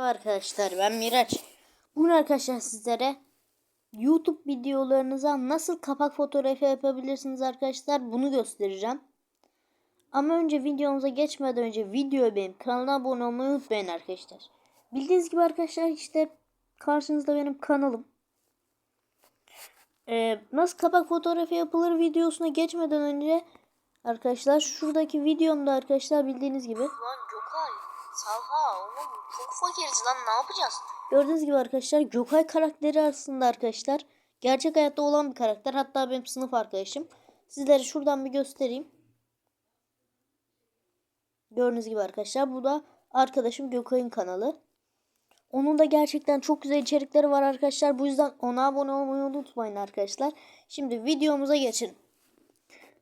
Arkadaşlar ben Miraç. Bugün arkadaşlar sizlere YouTube videolarınıza nasıl kapak fotoğrafı yapabilirsiniz arkadaşlar bunu göstereceğim. Ama önce videomuza geçmeden önce videoyu beğenip kanala abone olmayı unutmayın arkadaşlar. Bildiğiniz gibi arkadaşlar işte karşınızda benim kanalım. Ee, nasıl kapak fotoğrafı yapılır videosuna geçmeden önce arkadaşlar şuradaki videomda arkadaşlar bildiğiniz gibi Salha oğlum çok fakiriz lan ne yapacağız? Gördüğünüz gibi arkadaşlar Gökay karakteri aslında arkadaşlar. Gerçek hayatta olan bir karakter. Hatta benim sınıf arkadaşım. Sizlere şuradan bir göstereyim. Gördüğünüz gibi arkadaşlar bu da arkadaşım Gökay'ın kanalı. Onun da gerçekten çok güzel içerikleri var arkadaşlar. Bu yüzden ona abone olmayı unutmayın arkadaşlar. Şimdi videomuza geçin.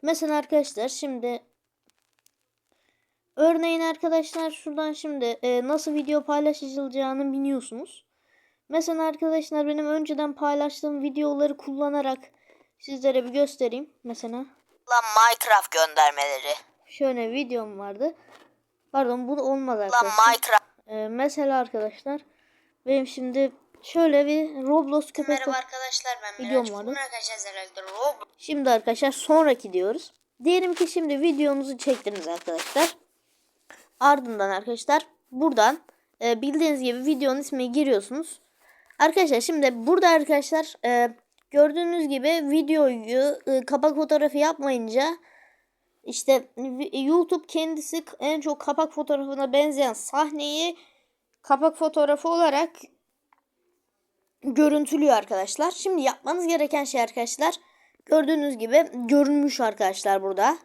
Mesela arkadaşlar şimdi Örneğin arkadaşlar şuradan şimdi e, nasıl video paylaşılacağını biliyorsunuz. Mesela arkadaşlar benim önceden paylaştığım videoları kullanarak sizlere bir göstereyim. Mesela Lan Minecraft göndermeleri. şöyle videom vardı. Pardon bu olmaz Lan arkadaşlar. Minecraft. E, mesela arkadaşlar benim şimdi şöyle bir Roblox köpek Merhaba arkadaşlar ben Videom vardı. Şimdi arkadaşlar sonraki diyoruz. Diyelim ki şimdi videonuzu çektiniz arkadaşlar. Ardından arkadaşlar buradan e, bildiğiniz gibi videonun ismini giriyorsunuz. Arkadaşlar şimdi burada arkadaşlar e, gördüğünüz gibi videoyu e, kapak fotoğrafı yapmayınca işte YouTube kendisi en çok kapak fotoğrafına benzeyen sahneyi kapak fotoğrafı olarak görüntülüyor arkadaşlar. Şimdi yapmanız gereken şey arkadaşlar gördüğünüz gibi görünmüş arkadaşlar burada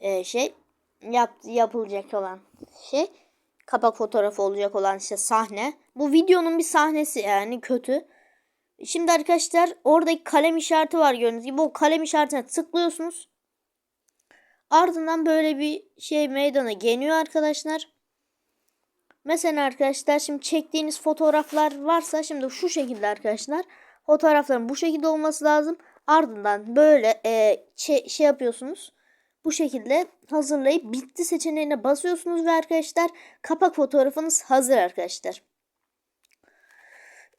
Ee, şey yap, yapılacak olan şey kapak fotoğrafı olacak olan işte sahne. Bu videonun bir sahnesi yani kötü. Şimdi arkadaşlar oradaki kalem işareti var gördüğünüz gibi o kalem işaretine tıklıyorsunuz. Ardından böyle bir şey meydana geliyor arkadaşlar. Mesela arkadaşlar şimdi çektiğiniz fotoğraflar varsa şimdi şu şekilde arkadaşlar. Fotoğrafların bu şekilde olması lazım. Ardından böyle e, şey, şey yapıyorsunuz. Bu şekilde hazırlayıp bitti seçeneğine basıyorsunuz ve arkadaşlar kapak fotoğrafınız hazır arkadaşlar.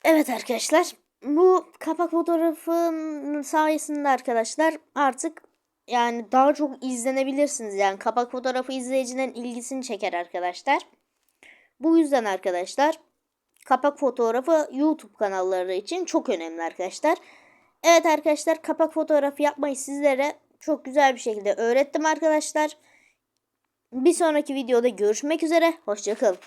Evet arkadaşlar bu kapak fotoğrafının sayesinde arkadaşlar artık yani daha çok izlenebilirsiniz. Yani kapak fotoğrafı izleyicinin ilgisini çeker arkadaşlar. Bu yüzden arkadaşlar kapak fotoğrafı YouTube kanalları için çok önemli arkadaşlar. Evet arkadaşlar kapak fotoğrafı yapmayı sizlere çok güzel bir şekilde öğrettim arkadaşlar. Bir sonraki videoda görüşmek üzere. Hoşçakalın.